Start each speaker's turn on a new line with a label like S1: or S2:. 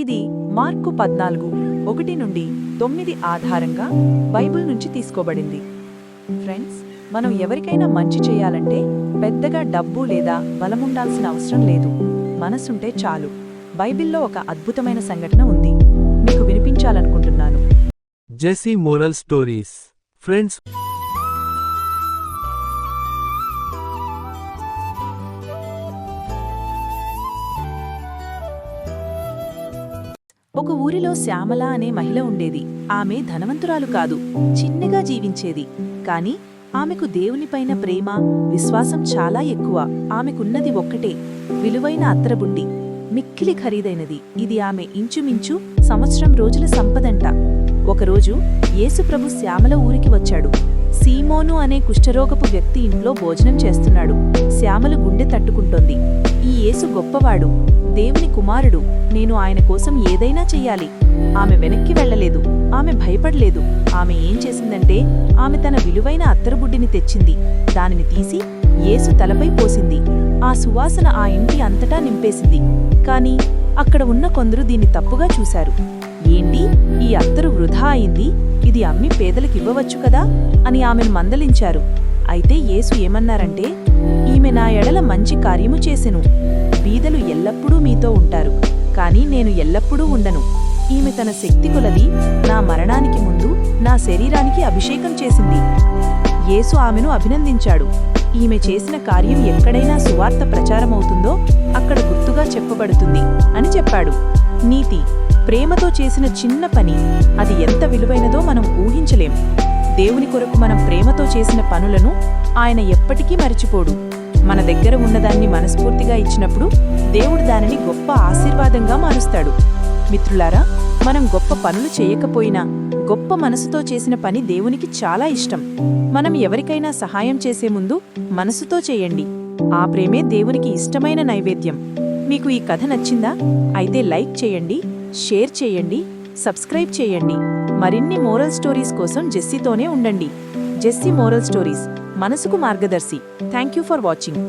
S1: ఇది మార్కు పద్నాలుగు ఒకటి నుండి తొమ్మిది ఆధారంగా బైబిల్ నుంచి తీసుకోబడింది. ఫ్రెండ్స్ మనం ఎవరికైనా మంచి చేయాలంటే పెద్దగా డబ్బు లేదా బలముండాల్సిన అవసరం లేదు. మనసుంటే చాలు. బైబిల్లో ఒక అద్భుతమైన సంఘటన ఉంది. మీకు వినిపించాలనుకుంటున్నాను.
S2: జెస్సీ మోరల్ స్టోరీస్ ఫ్రెండ్స్
S1: ఒక ఊరిలో శ్యామల అనే మహిళ ఉండేది. ఆమె ధనవంతురాలు కాదు చిన్నగా జీవించేది. కాని ఆమెకు దేవునిపైన ప్రేమ విశ్వాసం చాలా ఎక్కువ. ఆమెకున్నది ఒక్కటే విలువైన అత్తరబుడ్డి మిక్కిలి ఖరీదైనది. ఇది ఆమె ఇంచుమించు సంవత్సరం రోజుల సంపదంట. ఒకరోజు యేసుప్రభు శ్యామల ఊరికి వచ్చాడు. సీమోను అనే కుష్ఠరోగపు వ్యక్తి ఇంట్లో భోజనం చేస్తున్నాడు. శ్యామలు గుండె తట్టుకుంటోంది. యేసు గొప్పవాడు దేవుని కుమారుడు నేను ఆయన కోసం ఏదైనా చెయ్యాలి. ఆమె వెనక్కి వెళ్ళలేదు ఆమె భయపడలేదు. ఆమె ఏం చేసిందంటే ఆమె తన విలువైన అత్తరుబుడ్డిని తెచ్చింది. దానిని తీసి యేసు తలపై పోసింది. ఆ సువాసన ఆ ఇంటి అంతటా నింపేసింది. కాని అక్కడ ఉన్న కొందరు దీన్ని తప్పుగా చూశారు. ఏంటి? ఈ అత్తరు వృధా అయింది? ఇది అమ్మి పేదలకివ్వవచ్చు కదా? అని ఆమెను మందలించారు. అయితే యేసు ఏమన్నారంటే ఈమె నా ఎడల మంచి కార్యము చేసెను. బీదలు ఎల్లప్పుడూ మీతో ఉంటారు. కాని నేను ఎల్లప్పుడూ ఉండను. ఈమె తన శక్తి కొలది నా మరణానికి ముందు నా శరీరానికి అభిషేకం చేసింది. యేసు ఆమెను అభినందించాడు. ఈమె చేసిన కార్యం ఎక్కడైనా సువార్త ప్రచారమవుతుందో అక్కడ గుర్తుగా చెప్పబడుతుంది అని చెప్పాడు. నీతి ప్రేమతో చేసిన చిన్న పని అది ఎంత విలువైనదో మనం ఊహించలేం. దేవుని కొరకు మనం ప్రేమతో చేసిన పనులను ఆయన ఎప్పటికీ మరిచిపోడు. మన దగ్గర ఉన్నదాన్ని మనస్ఫూర్తిగా ఇచ్చినప్పుడు దేవుడు దానిని గొప్ప ఆశీర్వాదంగా మారుస్తాడు. మిత్రులారా మనం గొప్ప పనులు చేయకపోయినా గొప్ప మనసుతో చేసిన పని దేవునికి చాలా ఇష్టం. మనం ఎవరికైనా సహాయం చేసే ముందు మనసుతో చేయండి. ఆ ప్రేమే దేవునికి ఇష్టమైన నైవేద్యం. మీకు ఈ కథ నచ్చిందా? అయితే లైక్ చేయండి షేర్ చేయండి సబ్స్క్రైబ్ చేయండి. మరిన్ని మోరల్ స్టోరీస్ కోసం జెస్సీతోనే ఉండండి. Jessie moral stories. మనసుకు మార్గదర్శి. Thank you for watching